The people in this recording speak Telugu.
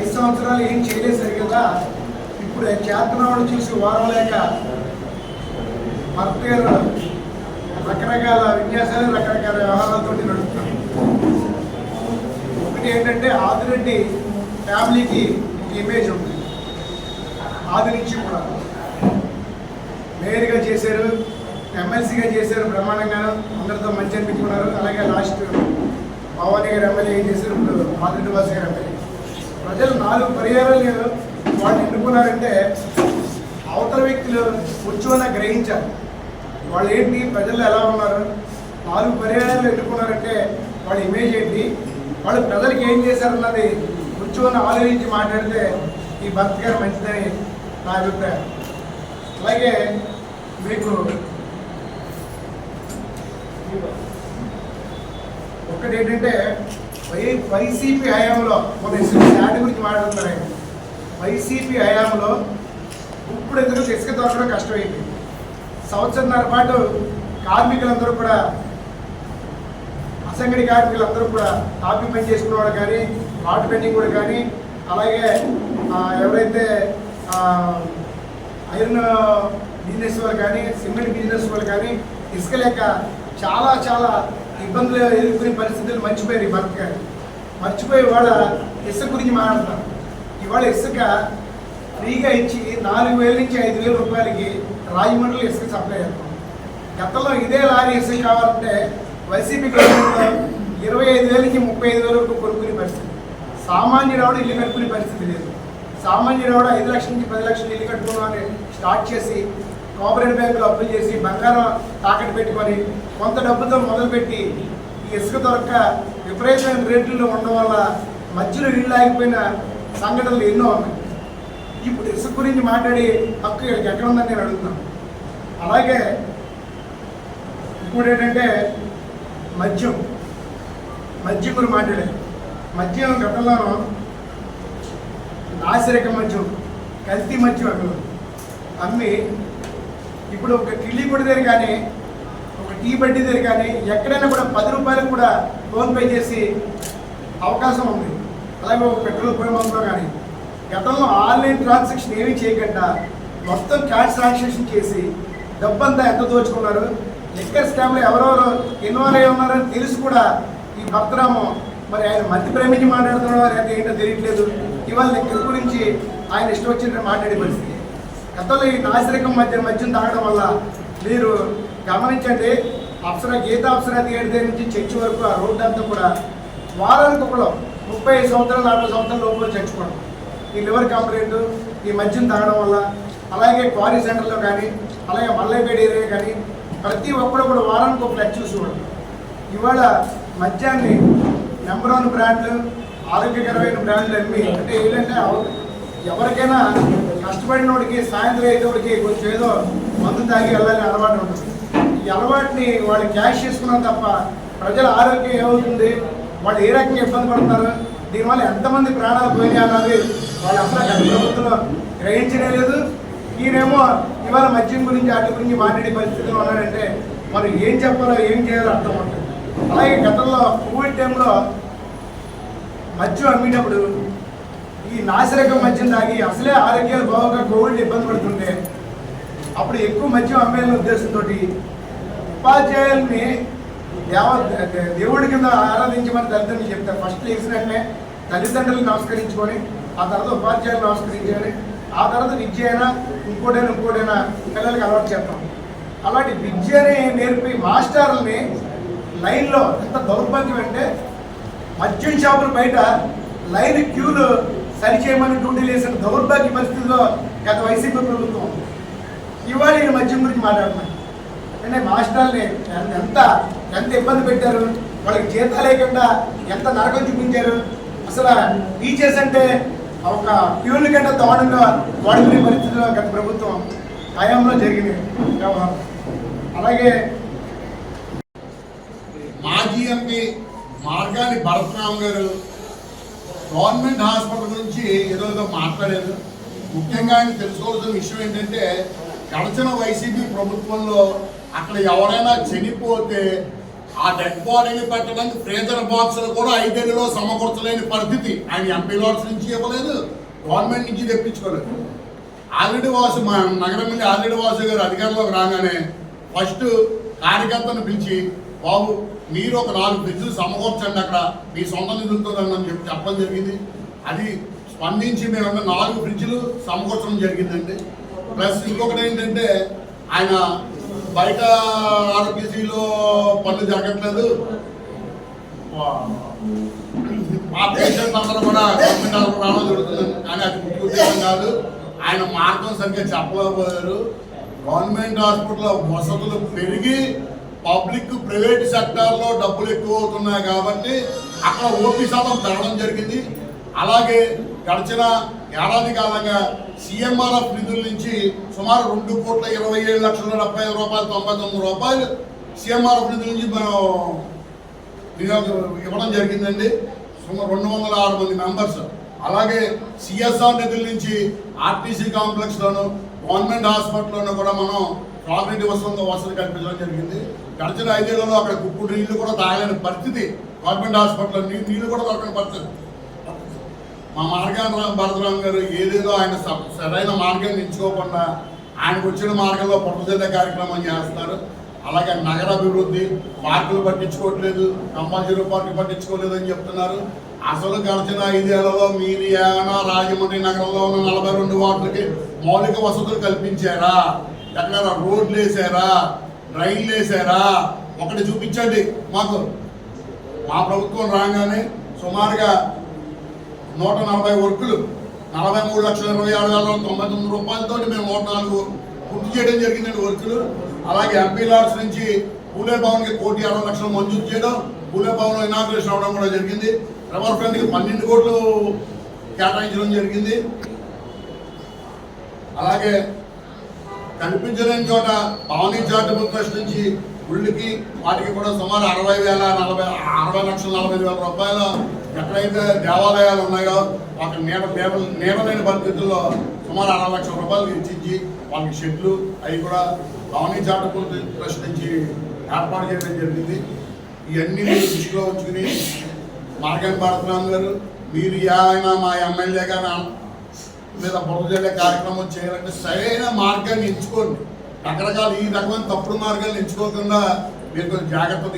ఐదు సంవత్సరాలు ఏం చేయలేదు కదా ఇప్పుడు చేతనాడు చూసి వారలేక భర్త గారు రకరకాల విన్యాసాలు రకరకాల వ్యవహారాలతో నడుపుతారు ఒకటి ఏంటంటే ఆదిరెడ్డి ఫ్యామిలీకి ఒక ఇమేజ్ ఉంది. ఆది నుంచి కూడా. మేయర్గా చేశారు ఎమ్మెల్సీగా చేశారు బ్రహ్మాండంగా అందరితో మంచి అనిపించుకున్నారు. అలాగే లాస్ట్ భవానీ గారు ఎమ్మెల్యే ఏం చేశారు? ఇప్పుడు ఆదిరెడ్డి వాసు గారు ఎమ్మెల్యే. ప్రజలు నాలుగు పరిహారాలు వాళ్ళు ఎన్నుకున్నారంటే అవతల వ్యక్తులు కూర్చోన గ్రహించారు వాళ్ళు ఏంటి? ప్రజలు ఎలా ఉన్నారు? నాలుగు పరిహారాలు ఎన్నుకున్నారంటే వాళ్ళ ఇమేజ్ ఏంటి? వాళ్ళు ప్రజలకు ఏం చేశారన్నది కూర్చొని ఆలోచించి మాట్లాడితే ఈ భర్త గారు మంచిదని నా అభిప్రాయం. అలాగే మీకు ఒక్కటి ఏంటంటే వైసీపీ హయాంలో శాటి గురించి మాట్లాడుతున్నారు ఆయన వైసీపీ హయాంలో ఇప్పుడు ఎందుకు ఇసుక దొరకడం కష్టమైంది. సంవత్సరంన్నర పాటు కార్మికులందరూ కూడా అసంగడి కార్మికులందరూ కూడా కాపీ పని చేసుకునేవాడు కానీ వాటర్ పెండింగ్ కూడా కానీ అలాగే ఎవరైతే ఐరన్ బిజినెస్ వాళ్ళు కానీ సిమెంట్ బిజినెస్ వాళ్ళు కానీ ఇసుక లేక చాలా చాలా ఇబ్బందులు ఎదుర్కొనే పరిస్థితులు మర్చిపోయారు ఈ భర్త గారు. మర్చిపోయి ఇవాళ ఇసుక గురించి మాట్లాడతాం ఇవాళ ఇసుక ఫ్రీగా ఇచ్చి నాలుగు వేల నుంచి ఐదు వేల రూపాయలకి రాజమండ్రిలో ఇసుక సప్లై చేస్తాం గతంలో ఇదే లారీ ఇసుక కావాలంటే వైసీపీ గవర్నమెంట్లో ఇరవై ఐదు వేల నుంచి ముప్పై ఐదు వేల వరకు కొనుక్కునే పరిస్థితి. సామాన్యురావుడు ఇల్లు కట్టుకునే పరిస్థితి లేదు. సామాన్యురావుడు ఐదు లక్షల నుంచి పది లక్షలు ఇల్లు కట్టుకున్నామని స్టార్ట్ చేసి కోఆపరేటివ్ బ్యాంకులో అప్పులు చేసి బంగారం తాకట్టు పెట్టుకొని కొంత డబ్బుతో మొదలుపెట్టి ఈ ఇసుక దొరక్క విపరీతమైన రేట్లలో ఉండడం వల్ల మధ్యలో ఇల్లు ఆగిపోయిన సంఘటనలు ఎన్నో ఉన్నాయి. ఇప్పుడు ఇసుక గురించి మాట్లాడి హక్కు వీళ్ళకి ఎక్కడ ఉందని నేను అడుగుతున్నాను. అలాగే ఇప్పుడు ఏంటంటే మద్యం. మద్యం గురించి మాట్లాడే. మద్యం గతంలోనూ నాసిరక మద్యం కల్తీ మద్యం అక్కడ అమ్మి ఇప్పుడు ఒక కిళ్ళి కొడి దగ్గర కానీ ఒక టీ బడ్డీ దగ్గర కానీ ఎక్కడైనా కూడా పది రూపాయలకు కూడా ఫోన్పే చేసి అవకాశం ఉంది. అలాగే ఒక పెట్రోల్ ఉపయోగంలో కానీ. గతంలో ఆన్లైన్ ట్రాన్సాక్షన్ ఏమీ చేయకుండా మొత్తం క్యాష్ ట్రాన్సాక్షన్ చేసి డబ్బంతా ఎంత దోచుకున్నారు? లిక్కర్ స్కామ్లో ఎవరెవరు ఇన్వాల్వ్ అయి ఉన్నారని తెలిసి కూడా ఈ భక్తరామం మరి ఆయన మధ్య ప్రేమించి మాట్లాడుతున్నాడో లేకపోతే ఏంటో తెలియట్లేదు. ఇవాళ లిక్కర్ గురించి ఆయన ఇష్టం వచ్చినట్టు మాట్లాడే పరిస్థితి. గతంలో ఈ నాసిరకం మధ్య మద్యం తాగడం వల్ల మీరు గమనించండి అప్సర గీత అప్సర థియేటర్ నుంచి చర్చి వరకు ఆ రోడ్డు అంతా కూడా వారానికి ఒకలో ముప్పై ఐదు సంవత్సరాలు నలభై సంవత్సరాల లోపల చచ్చిపోవడం. ఈ లివర్ కంప్లైంట్ ఈ మద్యం తాగడం వల్ల అలాగే క్వారీ సెంటర్లో కానీ అలాగే మల్లైపేట ఏరియా కానీ ప్రతి ఒక్కరు కూడా వారానికి ఒక ఫ్లెక్స్ చూసేవాడు. ఇవాళ మద్యాన్ని నెంబర్ వన్ బ్రాండ్లు ఆరోగ్యకరమైన బ్రాండ్లు అమ్మి అంటే ఏంటంటే ఎవరికైనా కష్టపడినోడికి సాయంత్రం అయ్యేటోడికి కొంచెం ఏదో మందు తాగి వెళ్ళాలని అలవాటు ఉంటుంది. ఈ అలవాటుని వాళ్ళు క్యాష్ చేసుకున్నాం తప్ప ప్రజల ఆరోగ్యం ఏమవుతుంది? వాళ్ళు ఏ రకంగా ఇబ్బంది పడుతున్నారు? దీనివల్ల ఎంతమంది ప్రాణాలు పోయినాయి అన్నది వాళ్ళు అసలు గత ప్రభుత్వంలో గ్రహించడం లేదు. ఈయనేమో ఇవాళ మద్యం గురించి వాటి గురించి మాట్లాడే పరిస్థితిలో ఉన్నాడంటే మనం ఏం చెప్పాలో ఏం చేయాలో అర్థం ఉంటుంది అలాగే గతంలో కోవిడ్ టైంలో మద్యం అమ్మినప్పుడు ఈ నాసిరకం మద్యం తాగి అసలే ఆరోగ్యాలు బాగోక కోవిడ్ ఇబ్బంది పడుతుంటే అప్పుడు ఎక్కువ మద్యం అమ్మేయాలనే ఉద్దేశంతో ఉపాధ్యాయుల్ని దేవ దేవుడి కింద ఆరాధించమని తల్లిదండ్రులు చెప్తారు ఫస్ట్ లేచిన వెంటనే తల్లిదండ్రులు నమస్కరించుకొని ఆ తర్వాత ఉపాధ్యాయులు నమస్కరించాలి ఆ తర్వాత విద్య అయినా ఇంకోటైనా ఇంకోటైనా పిల్లలకి అలవాటు చేస్తాం అలాంటి విద్యని నేర్పి మాస్టర్లని లైన్లో ఎంత దౌర్భాగ్యం అంటే మద్యం షాపులు బయట లైన్ క్యూలు సరిచేయమని డ్యూటీ లేసిన దౌర్భాగ్య పరిస్థితిలో గత వైసీపీ ప్రభుత్వం ఇవాళ ఈ మద్యం గురించి మాట్లాడుతున్నాను. అంటే మాస్టర్ని ఎంత- ఎంత ఇబ్బంది పెట్టారు? వాళ్ళకి జీతాలు లేకుండా ఎంత నరకం చూపించారు? అసలు టీచర్స్ అంటే ఒక ప్యూర్ల కంటే దారుణంగా వాడుకునే పరిస్థితిలో గత ప్రభుత్వం హయాంలో జరిగింది. వ్యవహారం. అలాగే మాజీ ఎంపీ మార్గాని భరతరామ్ గారు గవర్నమెంట్ హాస్పిటల్ గురించి ఏదో మాట్లాడారు. ముఖ్యంగా ఆయన తెలుసుకోవాల్సిన విషయం ఏంటంటే గడచిన వైసీపీ ప్రభుత్వంలో అక్కడ ఎవరైనా చనిపోతే ఆ డెడ్ బాడీని పెట్టడానికి ఫ్రేజర్ బాక్సులు కూడా ఐదేళ్ళలో సమకూర్చలేని పరిస్థితి. ఆయన ఎంపీ లాడ్స్ నుంచి ఇవ్వలేదు గవర్నమెంట్ నుంచి తెప్పించుకోలేదు. ఆల్రెడీ వాసు మా నగరం నుండి ఆల్రెడీ వాసు గారు అధికారంలోకి రాగానే ఫస్ట్ కార్యకర్తను పిలిచి బాబు మీరు ఒక నాలుగు ఫ్రిడ్జ్లు సమకూర్చండి అక్కడ. మీ సొంత నిధులతో అని చెప్పి చెప్పడం జరిగింది. అది స్పందించి మేము నాలుగు ఫ్రిడ్జ్లు సమకూర్చడం జరిగిందండి. ప్లస్ ఇంకొకటి ఏంటంటే ఆయన బయట ఆరోగ్యశ్రీలో పనులు జరగట్లేదు. మా పేషెంట్ అందరూ కూడా గవర్నమెంట్ హాస్పిటల్ రావడం జరుగుతుంది కానీ అది ముఖ్య కాదు. ఆయన మార్గం సరిగ్గా చెప్పలేకపోయారు. గవర్నమెంట్ హాస్పిటల్ వసతులు పెరిగి పబ్లిక్ ప్రైవేట్ సెక్టార్లో డబ్బులు ఎక్కువ అవుతున్నాయి కాబట్టి అక్కడ ఓపీ శాతం పెరగడం జరిగింది. అలాగే గడిచిన ఏడాది కాలంగా సిఎంఆర్ఎఫ్ నిధుల నుంచి సుమారు రెండు కోట్ల ఇరవై ఏడు లక్షల డెబ్బై ఐదు రూపాయలు తొంభై తొమ్మిది రూపాయలు సిఎంఆర్ఎఫ్ నిధుల నుంచి మనం ఇవ్వడం జరిగిందండి. సుమారు రెండు వందల ఆరు మంది మెంబర్స్. అలాగే సిఎస్ఆర్ నిధుల నుంచి ఆర్టీసీ కాంప్లెక్స్లోను గవర్నమెంట్ హాస్పిటల్లోనూ కూడా మనం ప్రాపర్టీ వసతులతో వసతి కల్పించడం జరిగింది. గడిచిన ఐదేళ్ళలో అక్కడ గుప్పుడు నీళ్ళు కూడా తాగలేని పరిస్థితి. గవర్నమెంట్ హాస్పిటల్లో నీ- నీళ్ళు కూడా దొరకని పరిస్థితి. మా మార్గాన భరతరాం గారు ఏదేదో ఆయన సరైన మార్గాన్ని ఎంచుకోకుండా ఆయనకు వచ్చిన మార్గంలో పట్టుదల కార్యక్రమం చేస్తారు. అలాగే నగర అభివృద్ధి పార్కులు పట్టించుకోవట్లేదు కంపల్సరీ పార్కులు పట్టించుకోలేదు అని చెప్తున్నారు. అసలు గడిచిన ఐదేళ్ళలో మీరు ఏమైనా రాజమండ్రి నగరంలో ఉన్న నలభై రెండు వార్డులకి మౌలిక వసతులు కల్పించారా? ఎక్కడ రోడ్లు వేసారా రైళ్ళు వేసారా? ఒకటి చూపించండి మాకు. మా ప్రభుత్వం రాగానే సుమారుగా నూట నలభై వర్కులు నలభై మూడు లక్షల ఇరవై ఆరు వేల తొంభై తొమ్మిది రూపాయలతో మేము నూట నాలుగు పూర్తి చేయడం జరిగిందండి వర్కులు. అలాగే ఎంపీ లాడ్స్ నుంచి పూలే భవన్కి కోటి అరవై లక్షలు మంజూరు చేయడం పూలే భవన్ ఇనాగ్రేషన్ అవడం కూడా జరిగింది. రివర్ ఫ్రంట్కి పన్నెండు కోట్లు కేటాయించడం జరిగింది. అలాగే కనిపించలేని చోట పవనీ చారిటబుల్ ట్రస్ట్ నుంచి గుళ్ళకి వాటికి కూడా సుమారు అరవై వేల నలభై అరవై లక్షల నలభై వేల రూపాయలు ఎక్కడైతే దేవాలయాలు ఉన్నాయో వాటికి నీడ నీడ నీడలేని పరిస్థితుల్లో సుమారు అరవై లక్షల రూపాయలు ఇచ్చించి వాళ్ళకి షెడ్లు అవి కూడా భవానీ చారిటబుల్ ట్రస్ట్ నుంచి ఏర్పాటు చేయడం జరిగింది. ఇవన్నీ మీరు దృష్టిలో ఉంచుకుని మార్గం భారతరామ్ గారు. మీరు ఆయన మా ఎమ్మెల్యేగా గారు మీద బురద కార్యక్రమం చేయాలంటే సరైన మార్గాన్ని ఎంచుకోండి. రకరకాల ఈ రకమైన తప్పుడు మార్గాన్ని ఎంచుకోకుండా మీరు కొంచెం జాగ్రత్త